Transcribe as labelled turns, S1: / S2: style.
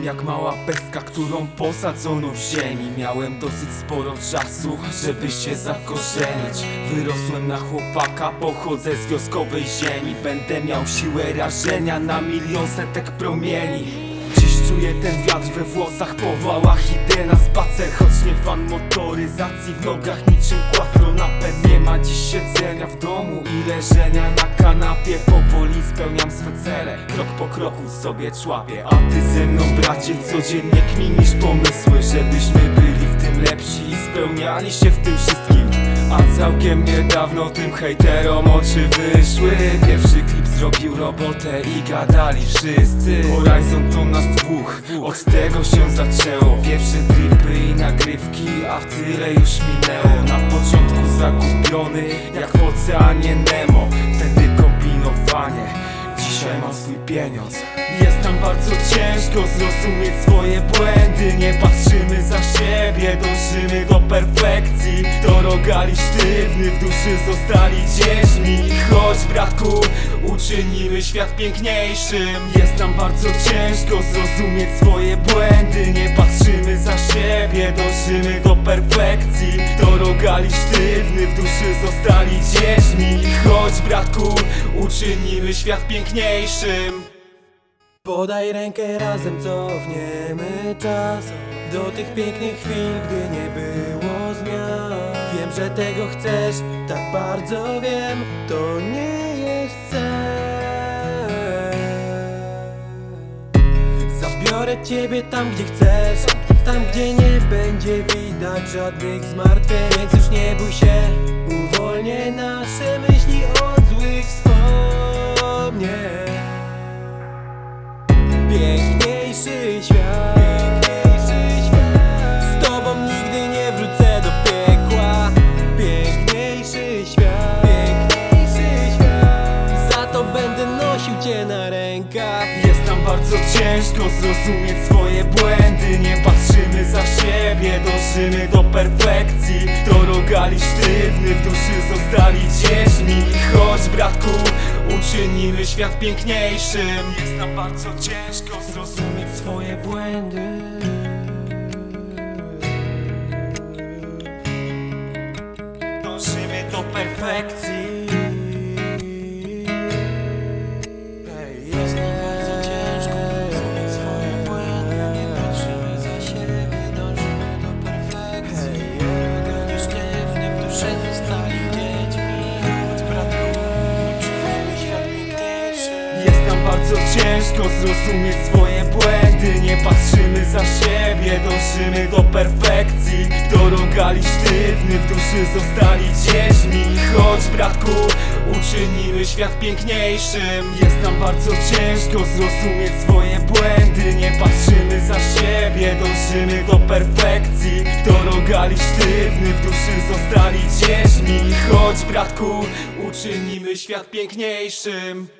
S1: Byłem jak mała pestka, którą posadzono w ziemi. Miałem dosyć sporo czasu, żeby się zakorzenić. Wyrosłem na chłopaka, pochodzę z wioskowej ziemi. Będę miał siłę rażenia na milion setek promieni. Dziś czuję ten wiatr we włosach, po wałach Idę na spacer, choć nie fan motoryzacji W nogach niczym quattro. Napęd Nie ma dziś siedzenia w domu i leżenia na kanapie. Powoli spełniam swe cele, krok po kroku sobie człapię A ty ze mną bracie codziennie kminisz pomysły Żebyśmy byli w tym lepsi i spełniali się w tym wszystkim. A całkiem niedawno tym hejterom oczy wyszły. Pierwszy klip zrobił robotę i gadali wszyscy. Horizon to nas dwóch, od tego się zaczęło. Pierwsze tripy i nagrywki, a tyle już minęło. Na początku zagubiony, jak w oceanie Nemo. Wtedy kombinowanie, dzisiaj mam swój pieniądz bardzo ciężko zrozumieć swoje błędy. Nie patrzymy za siebie, dążymy do perfekcji. Dorogali sztywny, w duszy zostali dziećmi. Choć bratku, uczynimy świat piękniejszym Jest nam bardzo ciężko zrozumieć swoje błędy. Nie patrzymy za siebie, dążymy do perfekcji. Dorogali sztywny, w duszy zostali dziećmi. Choć bratku, uczynimy świat piękniejszym
S2: Podaj rękę razem cofniemy czas. Do tych pięknych chwil, gdy nie było zmian. Wiem, że tego chcesz, tak bardzo wiem. To nie jest cel. Zabiorę ciebie tam, gdzie chcesz. Tam, gdzie nie będzie widać żadnych zmartwień. Więc już nie bój się Uwolnię
S1: ciężko zrozumieć swoje błędy. Nie patrzymy za siebie, dążymy do perfekcji. Dorogali sztywny, w duszy zostali dziećmi Choć bratku, uczynimy świat piękniejszym. Jest nam bardzo ciężko zrozumieć swoje błędy. Dążymy do perfekcji Bardzo ciężko zrozumieć swoje błędy. Nie patrzymy za siebie, dążymy do perfekcji. Dorogali sztywny, w duszy zostali dziećmi Choć bratku, uczynimy świat piękniejszym Jest nam bardzo ciężko zrozumieć swoje błędy. Nie patrzymy za siebie, dążymy do perfekcji. Dorogali sztywny, w duszy zostali dziećmi Choć bratku, uczynimy świat piękniejszym